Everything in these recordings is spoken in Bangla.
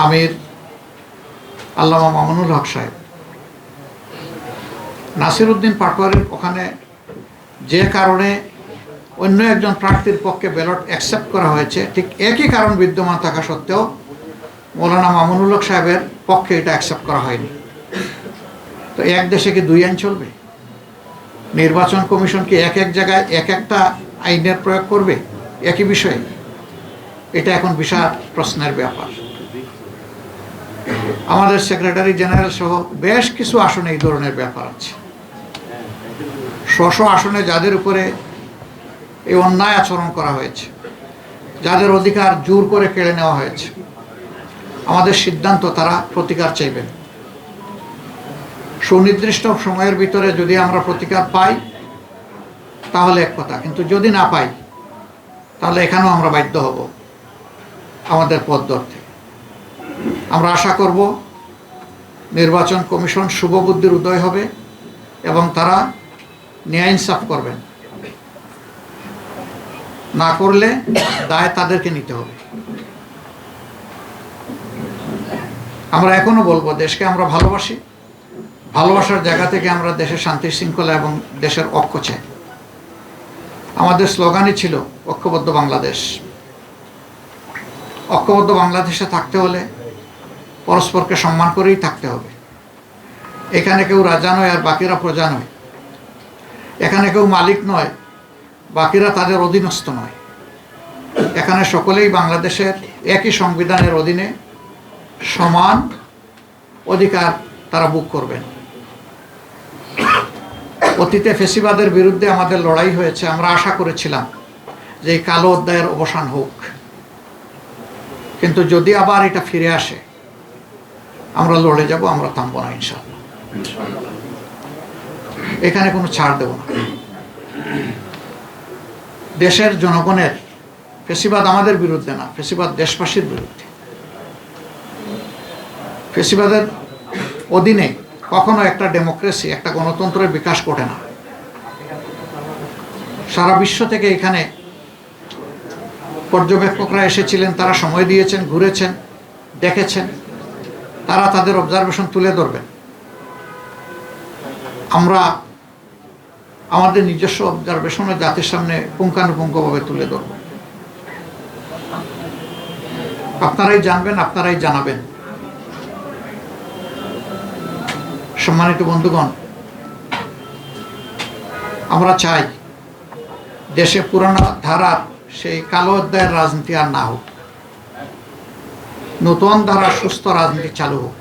আমির, আল্লামা মামুনুল হক সাহেব। নাসির উদ্দিন পাটোয়ারির ওখানে যে কারণে অন্য একজন প্রার্থীর পক্ষে ব্যালট অ্যাকসেপ্ট করা হয়েছে, ঠিক একই কারণ বিদ্যমান থাকা সত্ত্বেও মৌলানা মামুনুল হক সাহেবের পক্ষে এটা অ্যাকসেপ্ট করা হয়নি। তো এক দেশে কি দুই আইন চলবে? নির্বাচন কমিশন কি এক এক জায়গায় এক একটা আইনের প্রয়োগ করবে? একই বিষয়ে? এটা এখন বিশাল প্রশ্নের ব্যাপার। আমাদের সেক্রেটারি জেনারেল সহ বেশ কিছু আসনে এই ধরনের ব্যাপার আছে। স্ব আসনে যাদের উপরে এই অন্যায় আচরণ করা হয়েছে, যাদের অধিকার জোর করে কেড়ে নেওয়া হয়েছে, আমাদের সিদ্ধান্ত তারা প্রতিকার চাইবেন। সুনির্দিষ্ট সময়ের ভিতরে যদি আমরা প্রতিকার পাই, তাহলে এক কথা, কিন্তু যদি না পাই, তাহলে এখানেও আমরা বাধ্য হব আমাদের পথ ধরতে। আমরা আশা করব নির্বাচন কমিশন শুভবুদ্ধির উদয় হবে এবং তারা ন্যায় ইনসাফ করবেন। না করলে দায় তাদেরকে নিতে হবে। আমরা এখনও বলব, দেশকে আমরা ভালোবাসি। ভালোবাসার জায়গা থেকে আমরা দেশের শান্তি শৃঙ্খলা এবং দেশের ঐক্য চাই। আমাদের স্লোগানই ছিল, ঐক্যবদ্ধ বাংলাদেশ। ঐক্যবদ্ধ বাংলাদেশে থাকতে হলে পরস্পরকে সম্মান করেই থাকতে হবে। এখানে কেউ রাজা নয় আর বাকিরা প্রজা নয়। এখানে কেউ মালিক নয়, বাকিরা তাদের অধীনস্থ নয়। এখানে সকলেই বাংলাদেশের একই সংবিধানের অধীনে সমান অধিকার তারা বুক করবেন। অতীতে ফেসিবাদের বিরুদ্ধে আমাদের লড়াই হয়েছে, আমরা আশা করেছিলাম যে এই কালো অধ্যায়ের অবসান হোক। কিন্তু যদি আবার এটা ফিরে আসে আমরা লড়ে যাব, আমরা থামবো না ইনশাল্লাহ এখানে কোনো ছাড় দেব না। দেশের জনগণের ফেসিবাদ আমাদের বিরুদ্ধে না, ফেসিবাদ দেশবাসীর বিরুদ্ধে। ফেসিবাদের অধীনে কখনো একটা ডেমোক্রেসি, একটা গণতন্ত্রের বিকাশ ঘটে না। সারা বিশ্ব থেকে এখানে পর্যবেক্ষকরা এসেছিলেন, তারা সময় দিয়েছেন, ঘুরেছেন, দেখেছেন। তারা তাদের অবজারভেশন তুলে ধরবেন আমরা আমাদের নিজস্ব অবজারভেশনে জাতির সামনে পুঙ্খানুপুঙ্খভাবে তুলে ধরব। আপনারাই জানবেন, আপনারাই জানাবেন। সম্মানিত বন্ধুগণ, আমরা চাই দেশে পুরানো ধারার সেই কালো অধ্যায়ের রাজনীতি আর না হোক। নতুন ধারা সুস্থ রাজনীতি চালু হোক।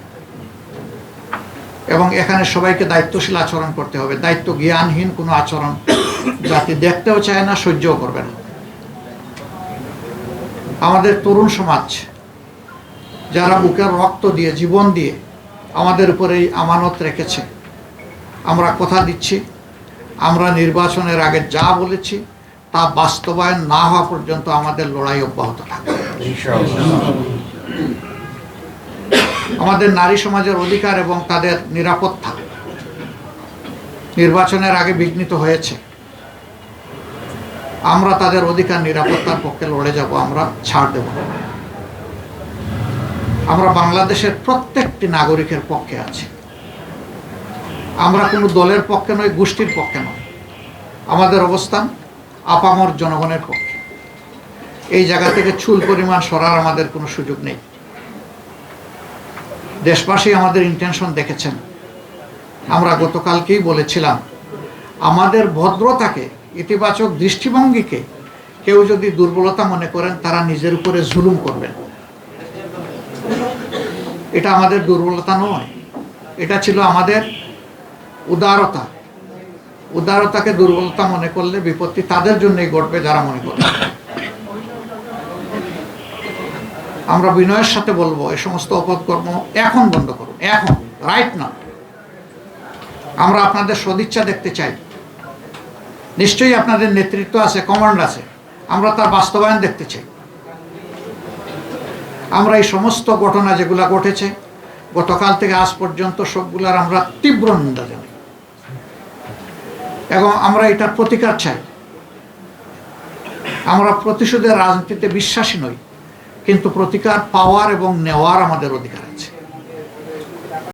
এবং এখানে সবাইকে দায়িত্বশীল আচরণ করতে হবে। দায়িত্ব জ্ঞানহীন কোনো আচরণ জাতি দেখতেও চায় না, সহ্যও করবে না। আমাদের তরুণ সমাজ, যারা বুকের রক্ত দিয়ে, জীবন দিয়ে আমাদের উপরে এই আমানত রেখেছে, আমরা কথা দিচ্ছি, আমরা নির্বাচনের আগে যা বলেছি, তা বাস্তবায়ন না হওয়া পর্যন্ত আমাদের লড়াই অব্যাহত থাকবে। আমাদের নারী সমাজের অধিকার এবং তাদের নিরাপত্তা নির্বাচনের আগে বিঘ্নিত হয়েছে। আমরা তাদের অধিকার নিরাপত্তার পক্ষে লড়ে যাব, আমরা ছাড় দেব আমরা বাংলাদেশের প্রত্যেকটি নাগরিকের পক্ষে আছি। আমরা কোনো দলের পক্ষে নয় গোষ্ঠীর পক্ষে নয় আমাদের অবস্থান আপামর জনগণের পক্ষে। এই জায়গা থেকে চুল পরিমাণ সরার আমাদের কোনো সুযোগ নেই। দেশবাসী আমাদের ইন্টেনশন দেখেছেন। আমরা গতকালকেই বলেছিলাম, আমাদের ভদ্রতাকে, ইতিবাচক দৃষ্টিভঙ্গিকে কেউ যদি দুর্বলতা মনে করেন, তারা নিজের উপরে জুলুম করবেন। এটা আমাদের দুর্বলতা নয়। এটা ছিল আমাদের উদারতা। উদারতাকে দুর্বলতা মনে করলে বিপত্তি তাদের জন্যই ঘটবে যারা মনে করবে আমরা বিনয়ের সাথে বলব, এই সমস্ত অপকর্ম এখন বন্ধ করুন, এখন রাইট না আমরা আপনাদের সদিচ্ছা দেখতে চাই। নিশ্চয়ই আপনাদের নেতৃত্ব আছে কমান্ড আছে। আমরা তার বাস্তবায়ন দেখতে চাই। আমরা এই সমস্ত ঘটনা যেগুলা ঘটেছে, গতকাল থেকে আজ পর্যন্ত সবগুলার আমরা তীব্র নিন্দা জানাই। এবং আমরা এটার প্রতিকার চাই। আমরা প্রতিশোধের রাজনীতিতে বিশ্বাসী নই। কিন্তু প্রতিকার পাওয়ার এবং নেওয়ার আমাদের অধিকার আছে।